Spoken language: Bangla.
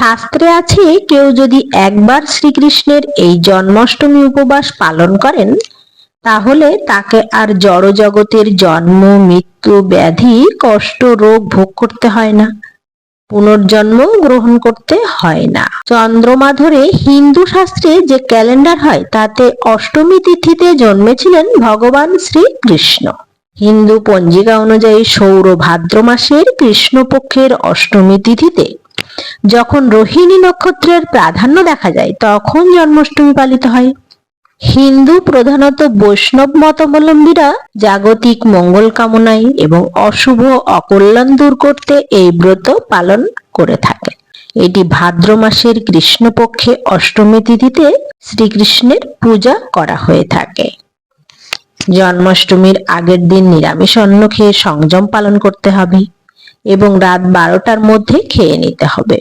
শাস্ত্রে আছে, কেউ যদি একবার শ্রীকৃষ্ণের এই জন্মাষ্টমী উপবাস পালন করেন, তাহলে তাকে আর জড় জগতের জন্ম, মৃত্যু, ব্যাধি, কষ্ট, রোগ ভোগ করতে হয় না। পুনর্জন্ম গ্রহণ করতে হয় না। চন্দ্রমা ধরে হিন্দু শাস্ত্রে যে ক্যালেন্ডার হয়, তাতে অষ্টমী তিথিতে জন্মেছিলেন ভগবান শ্রীকৃষ্ণ। হিন্দু পঞ্জিকা অনুযায়ী সৌর ভাদ্র মাসের কৃষ্ণপক্ষের অষ্টমী তিথিতে যখন রোহিণী নক্ষত্রের প্রাধান্য দেখা যায়, তখন জন্মাষ্টমী পালিত হয়। হিন্দু প্রধানত বৈষ্ণব মতাবলম্বীরা জাগতিক মঙ্গল কামনায় এবং অশুভ অকল্যাণ দূর করতে এই ব্রত পালন করে থাকে। এটি ভাদ্র মাসের কৃষ্ণপক্ষে অষ্টমী তিথিতে শ্রীকৃষ্ণের পূজা করা হয়ে থাকে। জন্মাষ্টমীর আগের দিন নিরামিষ অন্ন খেয়ে সংযম পালন করতে হবে। এবং রাত বারোটার মধ্যে খেয়ে নিতে হবে।